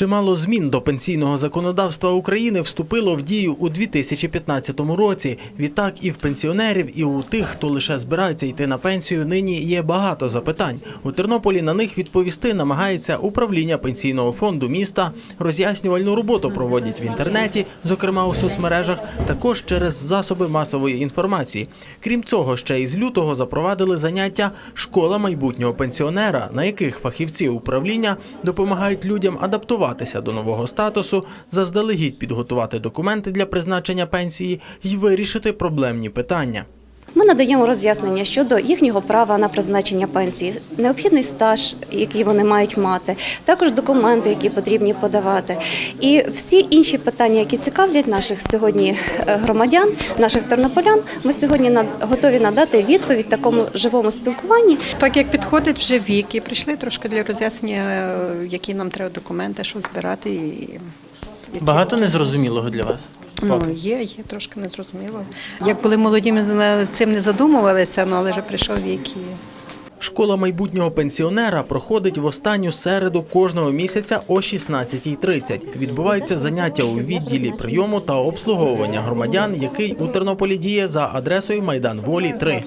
Чимало змін до пенсійного законодавства України вступило в дію у 2015 році. Відтак і в пенсіонерів, і у тих, хто лише збирається йти на пенсію, нині є багато запитань. У Тернополі на них відповісти намагається управління пенсійного фонду міста. Роз'яснювальну роботу проводять в інтернеті, зокрема у соцмережах, також через засоби масової інформації. Крім цього, ще із лютого запровадили заняття школа майбутнього пенсіонера, на яких фахівці управління допомагають людям адаптуватися до нового статусу, заздалегідь підготувати документи для призначення пенсії і вирішити проблемні питання. Ми надаємо роз'яснення щодо їхнього права на призначення пенсії, необхідний стаж, який вони мають мати, також документи, які потрібні подавати, і всі інші питання, які цікавлять наших сьогодні е, громадян, наших тернополян. Ми сьогодні на- готові надати відповідь такому живому спілкуванні. Так як підходить вже вік, і прийшли трошки для роз'яснення, е, які нам треба документи, що збирати. І... Багато незрозумілого для вас. Ну, є, є, трошки незрозуміло. Як були молоді, ми цим не задумувалися, ну, але вже прийшов вік і Школа майбутнього пенсіонера проходить в останню середу кожного місяця о 16.30. Відбуваються заняття у відділі прийому та обслуговування громадян, який у Тернополі діє за адресою Майдан Волі 3.